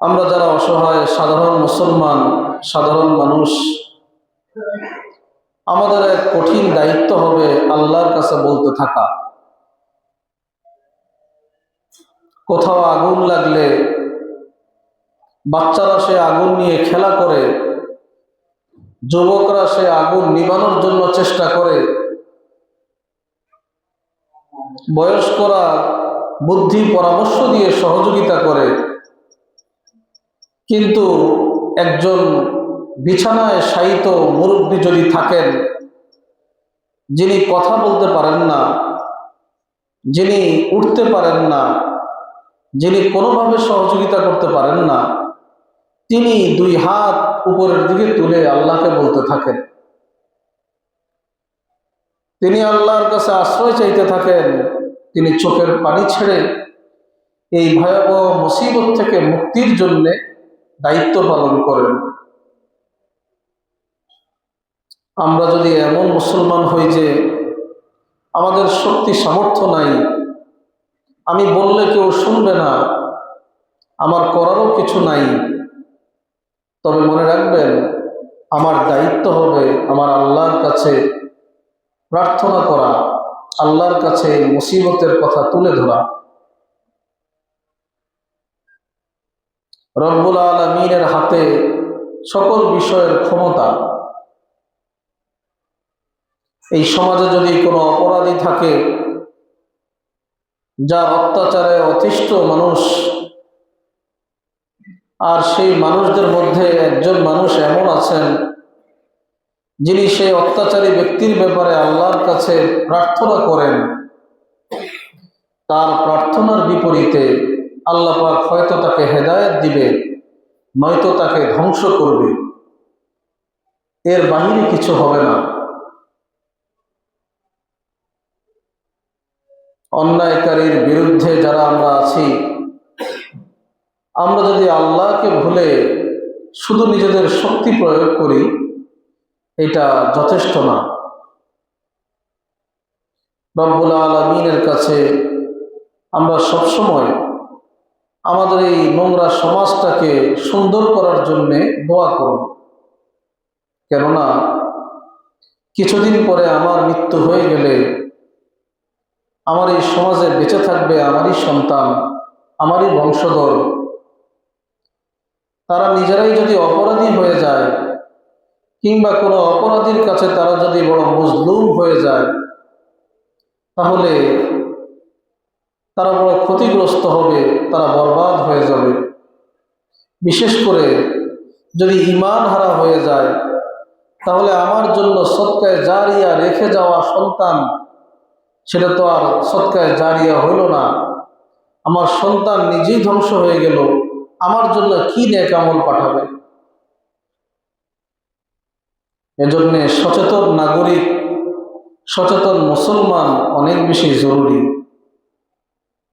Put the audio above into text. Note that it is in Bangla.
আমরা যারা অসহায়, সাধারণ মুসলমান, সাধারণ মানুষ, আমাদের এক কঠিন দায়িত্ব হবে আল্লাহর কাছে বলতে থাকা। কোথাও আগুন লাগলে, বাচ্চারা সে আগুন নিয়ে খেলা করে, যুবকরা সে আগুন নিবানোর জন্য চেষ্টা করে, বয়স্করা বুদ্ধি পরামর্শ দিয়ে সহযোগিতা করে কিন্তু একজন বিছানায় শায়িত মুরব্বী যদি থাকেন, যিনি কথা বলতে পারেন না, যিনি উঠতে পারেন না, যিনি কোনোভাবে সহযোগিতা করতে পারেন না, তিনি দুই হাত উপরের দিকে তুলে আল্লাহকে বলতে থাকেন। তিনি আল্লাহর কাছে আশ্রয় চাইতে থাকেন, তিনি চোখের পানি ছেড়ে এই ভয়াবহ মুসিবত থেকে মুক্তির জন্যে দায়িত্ব পালন করেন। আমরা যদি এমন মুসলমান হই যে আমাদের শক্তি, সামর্থ্য নাই, আমি বললে কেউ শুনবে না, আমার করারও কিছু নাই, তবে মনে রাখবেন, আমার দায়িত্ব হবে আমার আল্লাহর কাছে প্রার্থনা করা, আল্লাহর কাছে মুসিবতের কথা তুলে ধরা। রব্বুল আলমিনের হাতে সকল বিষয়ের ক্ষমতা। এই সমাজে যদি কোনো অপরাধী থাকে, যার অত্যাচারে অতিষ্ঠ মানুষ, আর সেই মানুষদের মধ্যে একজন মানুষ এমন আছেন, যিনি সেই অত্যাচারী ব্যক্তির ব্যাপারে আল্লাহর কাছে প্রার্থনা করেন, তার প্রার্থনার বিপরীতে আল্লাহ পাক হয়তো তাকে হেদায়েত দিবে, নয়তো তাকে ধ্বংস করবে। এর বাহিরে কিছু হবে না। অন্যায়কারীর বিরুদ্ধে যারা আমরা আছি, আমরা যদি আল্লাহকে ভুলে শুধু নিজেদের শক্তি প্রয়োগ করি, এটা যথেষ্ট না। রব্বুল আলমিনের কাছে আমরা সবসময় আমাদের এই নোংরা সমাজটাকে সুন্দর করার জন্যে দোয়া করব কেননা, কিছুদিন পরে আমার মৃত্যু হয়ে গেলে আমার এই সমাজে বেঁচে থাকবে আমারই সন্তান, আমারই বংশধর। তারা নিজেরাই যদি অপরাধী হয়ে যায়, কিংবা কোনো অপরাধীর কাছে তারা যদি বড় মজলুম হয়ে যায়, তাহলে তারা বড় ক্ষতিগ্রস্ত হবে, তারা বরবাদ হয়ে যাবে। বিশেষ করে যদি ইমান হারা হয়ে যায়, তাহলে আমার জন্য সৎকায় জারিয়া রেখে যাওয়া সন্তান, সেটা তো আর সৎকায় জারিয়া হইল না। আমার সন্তান নিজেই ধ্বংস হয়ে গেল, আমার জন্য কি নেক আমল পাঠাবে? এজন্যে সচেতন নাগরিক, সচেতন মুসলমান অনেক বেশি জরুরি।